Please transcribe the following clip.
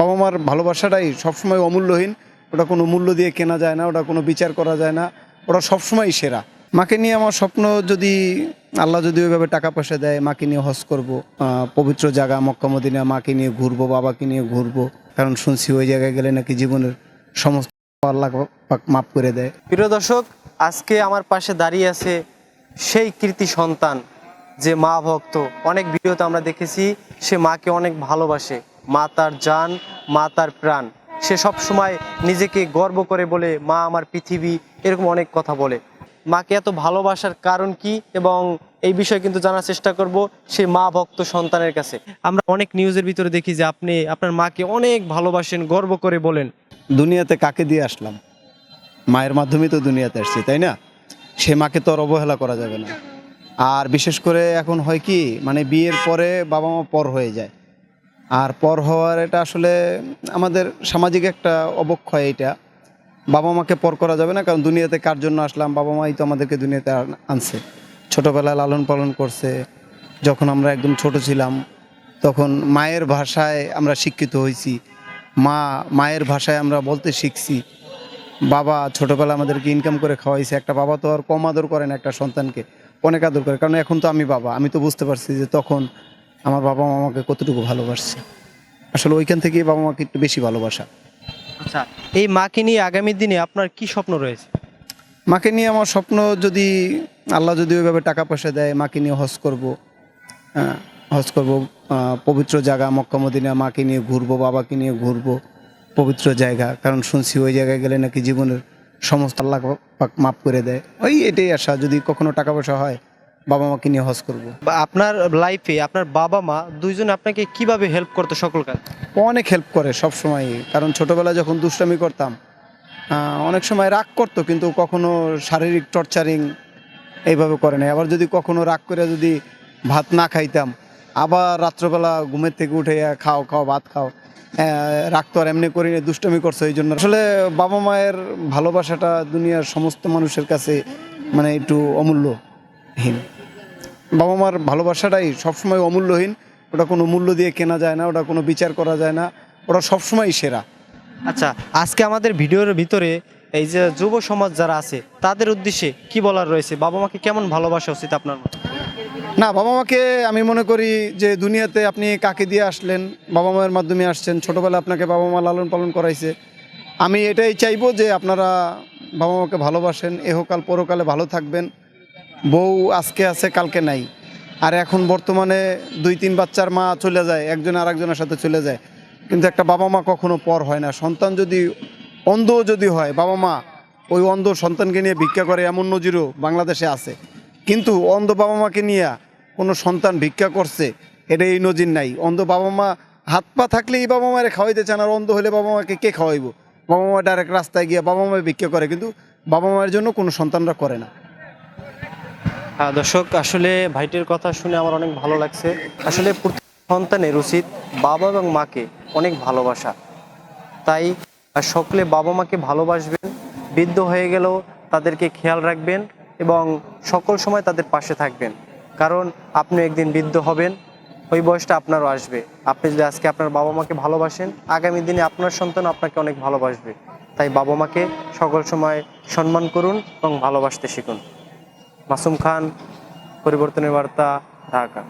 বাবা মার ভালোবাসাটাই সবসময় অমূল্যহীন। ওটা কোনো মূল্য দিয়ে কেনা যায় না, ওটা কোনো বিচার করা যায় না। ওটা সবসময় সেরা। মাকে নিয়ে আমার স্বপ্ন যদি, আল্লাহ যদি ওইভাবে টাকা পয়সা দেয়, মাকে নিয়ে হজ করব। পবিত্র জায়গা মক্কা মদিনা, মাকে নিয়ে ঘুরবো, বাবাকে নিয়ে ঘুরবো। কারণ শুনছি ওই জায়গায় গেলে নাকি জীবনের সমস্ত আল্লাহ মাফ করে দেয়। প্রিয় দর্শক, আজকে আমার পাশে দাঁড়িয়ে আছে সেই কৃতি সন্তান, যে মা ভক্ত। অনেক ভিডিওতে আমরা দেখেছি, সে মাকে অনেক ভালোবাসে। মা তার জান, মা তার প্রাণ। সে সব সময় নিজেকে গর্ব করে বলে, মা আমার পৃথিবী, এরকম অনেক কথা বলে। মাকে এত ভালোবাসার কারণ কি এবং এই বিষয়ে কিন্তু জানার চেষ্টা করব সে মা ভক্ত সন্তানের কাছে। আমরা অনেক নিউজের ভিতরে দেখি যে আপনি, আপনার মাকে অনেক ভালোবাসেন, গর্ব করে বলেন। দুনিয়াতে কাকে দিয়ে আসলাম? মায়ের মাধ্যমেই তো দুনিয়াতে আসছি, তাই না? সে মাকে তো আর অবহেলা করা যাবে না। আর বিশেষ করে এখন হয় কি মানে বিয়ের পরে বাবা মা পর হয়ে যায়। আর পর হওয়ার এটা আসলে আমাদের সামাজিক একটা অবক্ষয় এটা। বাবা মাকে পর করা যাবে না, কারণ দুনিয়াতে কার জন্য আসলাম? বাবা মাই তো আমাদেরকে দুনিয়াতে আনছে। ছোটোবেলায় লালন পালন করছে। যখন আমরা একদম ছোট ছিলাম, তখন মায়ের ভাষায় আমরা শিক্ষিত হয়েছি। মা, মায়ের ভাষায় আমরা বলতে শিখছি। বাবা ছোটোবেলা আমাদেরকে ইনকাম করে খাওয়াইছে। একটা বাবা তো আর কম আদর করে না একটা সন্তানকে। অনেক আদর করে। কারণ এখন তো আমি বাবা। আমি তো বুঝতে পারছি যে তখন আমার বাবা মা আমাকে কতটুকু ভালোবাসছে। আসলে ওইখান থেকেই বাবা মাকে একটু বেশি ভালোবাসা। আচ্ছা এই মাকে নিয়ে আগামী দিনে আপনার কি স্বপ্ন রয়েছে? মাকে নিয়ে আমার স্বপ্ন যদি আল্লাহ যদি ওইভাবে টাকা পয়সা দেয় মাকে নিয়ে হজ করব। হ্যাঁ, হজ করব। পবিত্র জায়গা মক্কা মদিনা মাকে নিয়ে ঘুরবো বাবাকে নিয়ে ঘুরবো। পবিত্র জায়গা কারণ শুনছি ওই জায়গায় গেলে নাকি জীবনের সমস্ত আল্লাহ পাক মাফ করে দেয়। ওই এটাই আশা যদি কখনো টাকা পয়সা হয় বাবা মাকে নিয়ে হজ করব। আপনার লাইফে আপনার বাবা মা দুইজন আপনাকে কীভাবে হেল্প করতো সকল কাজ অনেক হেল্প করে সব সময় কারণ ছোটবেলায় যখন দুষ্টামি করতাম অনেক সময় রাগ করতো কিন্তু কখনো শারীরিক টর্চারিং এইভাবে করে নাই। আবার যদি কখনো রাগ করে যদি ভাত না খাইতাম আবার রাত্রবেলা ঘুমের থেকে উঠে খাও খাও ভাত খাও আহ, রাগ তো আর এমনি করি না দুষ্টামি করছ এই জন্য। আসলে বাবা মায়ের ভালোবাসাটা দুনিয়ার সমস্ত মানুষের কাছে মানে একটু অমূল্যহীন বাবা মার ভালোবাসাটাই সবসময় অমূল্যহীন। ওটা কোনো মূল্য দিয়ে কেনা যায় না ওটা কোনো বিচার করা যায় না। ওটা সবসময় সেরা। আচ্ছা আজকে আমাদের ভিডিওর ভিতরে এই যে যুব সমাজ যারা আছে তাদের উদ্দেশ্যে কি বলার রয়েছে? বাবা মাকে কেমন ভালোবাসা উচিত আপনার না বাবা মাকে আমি মনে করি যে দুনিয়াতে আপনি কাকে দিয়ে আসলেন বাবা মায়ের মাধ্যমে আসছেন ছোটোবেলা আপনাকে বাবা মা লালন পালন করাইছে। আমি এটাই চাইব যে আপনারা বাবা মাকে ভালোবাসেন এহকাল পরকালে ভালো থাকবেন। বউ আজকে আছে, কালকে নাই। আর এখন বর্তমানে দুই, তিন বাচ্চার মা চলে যায়, একজন আর একজনের সাথে চলে যায়। কিন্তু একটা বাবা মা কখনো পর হয় না। সন্তান যদি অন্ধ যদি হয়, বাবা মা ওই অন্ধ সন্তানকে নিয়ে ভিক্ষা করে এমন নজিরও বাংলাদেশে আছে। কিন্তু অন্ধ বাবা মাকে নিয়ে কোনো সন্তান ভিক্ষা করছে, এটা এই নজির নাই। অন্ধ বাবা মা হাত পা থাকলেই বাবা মায়ের খাওয়াইতে চান, আর অন্ধ হলে বাবা মাকে কে খাওয়াইবো? বাবা মা ডাইরেক্ট রাস্তায় গিয়ে বাবা মা ভিক্ষা করে, কিন্তু বাবা মায়ের জন্য কোনো সন্তানরা করে না। দর্শক, আসলে ভাইটির কথা শুনে আমার অনেক ভালো লাগছে। আসলে সন্তানের উচিত বাবা এবং মাকে অনেক ভালোবাসা। তাই সকলে বাবা মাকে ভালোবাসবেন, বৃদ্ধ হয়ে গেলেও তাদেরকে খেয়াল রাখবেন এবং সকল সময় তাদের পাশে থাকবেন। কারণ, আপনি একদিন বৃদ্ধ হবেন, ওই বয়সটা আপনারও আসবে। আপনি যদি আজকে আপনার বাবা মাকে ভালোবাসেন, আগামী দিনে আপনার সন্তান আপনাকে অনেক ভালোবাসবে। তাই বাবা মাকে সকল সময় সম্মান করুন এবং ভালোবাসতে শিখুন। মাসুম খান পরিবর্তনের বার্তা ঢাকা।